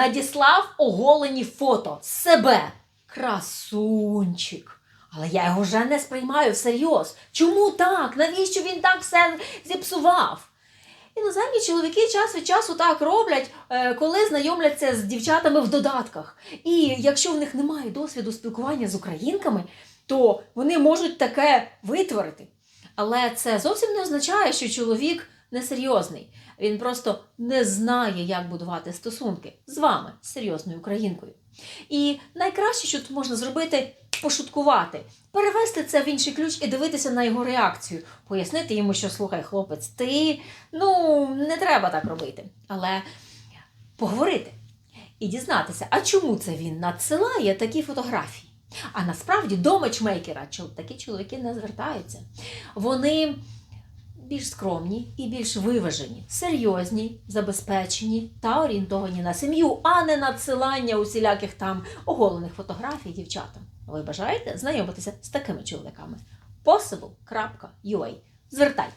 надіслав оголені фото себе. Красунчик. Але я його вже не сприймаю всерйоз. Чому так? Навіщо він так все зіпсував? Іноземні чоловіки час від часу так роблять, е, коли знайомляться з дівчатами в додатках. І якщо в них немає досвіду спілкування з українками, то вони можуть таке витворити. Але це зовсім не означає, що чоловік несерйозний. Він просто не знає, як будувати стосунки з вами, з серйозною українкою. І найкраще, що тут можна зробити, пошуткувати, перевести це в інший ключ і дивитися на його реакцію, пояснити йому, що слухай, хлопець, ти ну не треба так робити. Але поговорити і дізнатися, а чому це він надсилає такі фотографії. А насправді до мечмейкера такі чоловіки не звертаються. Вони більш скромні і більш виважені, серйозні, забезпечені та орієнтовані на сім'ю, а не надсилання усіляких там оголених фотографій дівчатам. Ви бажаєте знайомитися з такими чоловіками? Possible.ua. Звертайтеся.